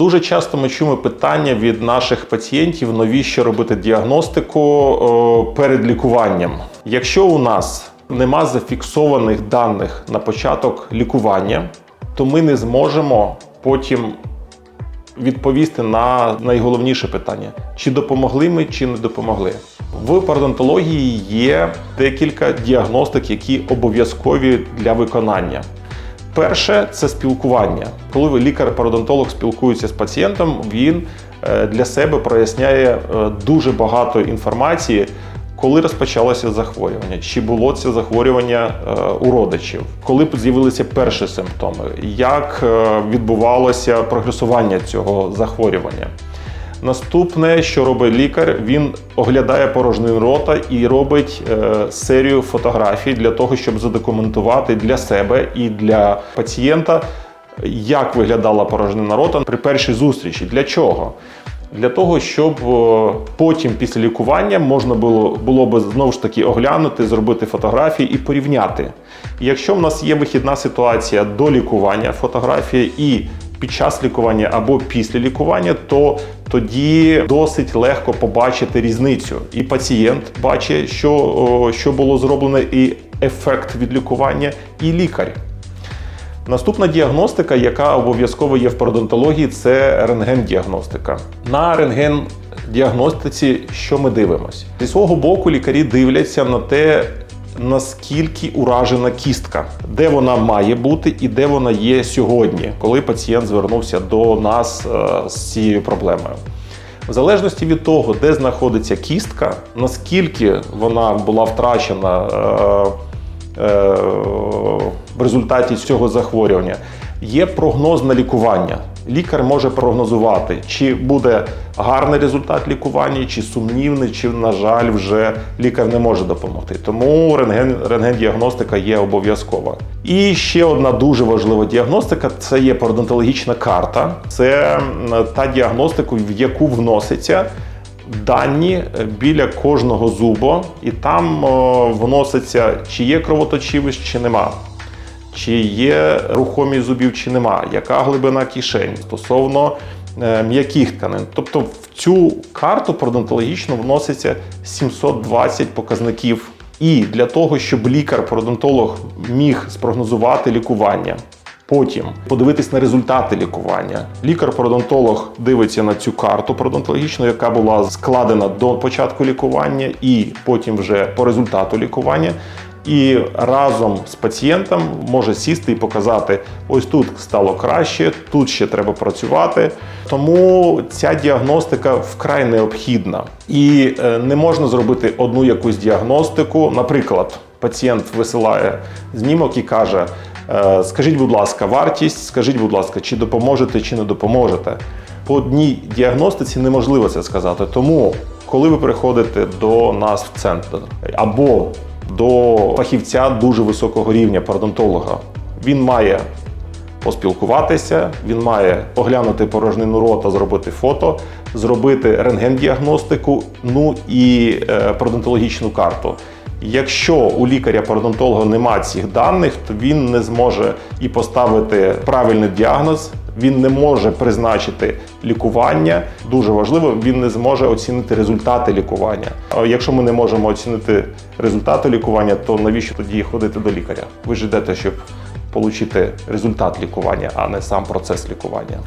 Дуже часто ми чуємо питання від наших пацієнтів, навіщо робити діагностику перед лікуванням. Якщо у нас нема зафіксованих даних на початок лікування, то ми не зможемо потім відповісти на найголовніше питання: чи допомогли ми, чи не допомогли. В пародонтології є декілька діагностик, які обов'язкові для виконання. Перше це спілкування. Коли лікар-пародонтолог спілкується з пацієнтом, він е, для себе проясняє е, дуже багато інформації, коли розпочалося захворювання, чи було це захворювання е, у родичів, коли з'явилися перші симптоми, як відбувалося прогресування цього захворювання. Наступне, що робить лікар, він оглядає порожнину рота і робить е, серію фотографій для того, щоб задокументувати для себе і для пацієнта, як виглядала порожнина рота при першій зустрічі. Для чого? Для того, щоб е, потім, після лікування, можна було було би знову ж таки оглянути, зробити фотографії і порівняти. Якщо в нас є вихідна ситуація до лікування фотографії і під час лікування або після лікування, то тоді досить легко побачити різницю. І пацієнт бачить, що, що було зроблено, і ефект від лікування, і лікар. Наступна діагностика, яка обов'язково є в пародонтології, це рентген-діагностика. На рентген-діагностиці що ми дивимося? Зі свого боку, лікарі дивляться на те, наскільки уражена кістка, де вона має бути і де вона є сьогодні, коли пацієнт звернувся до нас е, з цією проблемою. В залежності від того, де знаходиться кістка, наскільки вона була втрачена е, е, в результаті цього захворювання, є прогноз на лікування. Лікар може прогнозувати, чи буде гарний результат лікування, чи сумнівний, чи, на жаль, вже лікар не може допомогти. Тому рентген, рентген-діагностика є обов'язкова. І ще одна дуже важлива діагностика це є пародонтологічна карта. Це та діагностика, в яку вноситься дані біля кожного зубу, і там вноситься, чи є кровоточивість, чи нема. Чи є рухомість зубів, чи нема, яка глибина кишень стосовно е, м'яких тканин. Тобто в цю карту пародонтологічно вноситься 720 показників. І для того, щоб лікар-пародонтолог міг спрогнозувати лікування, потім подивитись на результати лікування. Лікар-пародонтолог дивиться на цю карту пародонтологічну, яка була складена до початку лікування, і потім вже по результату лікування. І разом з пацієнтом може сісти і показати: ось тут стало краще, тут ще треба працювати. Тому ця діагностика вкрай необхідна. І е, не можна зробити одну якусь діагностику. Наприклад, пацієнт висилає знімок і каже: е, Скажіть, будь ласка, вартість, скажіть, будь ласка, чи допоможете, чи не допоможете. По одній діагностиці неможливо це сказати. Тому, коли ви приходите до нас в центр або до фахівця дуже високого рівня пародонтолога. Він має поспілкуватися, він має оглянути порожнину рота, зробити фото, зробити рентген-діагностику, ну і е, пародонтологічну карту. Якщо у лікаря-пародонтолога немає цих даних, то він не зможе і поставити правильний діагноз. Він не може призначити лікування. Дуже важливо, він не зможе оцінити результати лікування. А якщо ми не можемо оцінити результати лікування, то навіщо тоді ходити до лікаря? Ви ж йдете, щоб отримати результат лікування, а не сам процес лікування.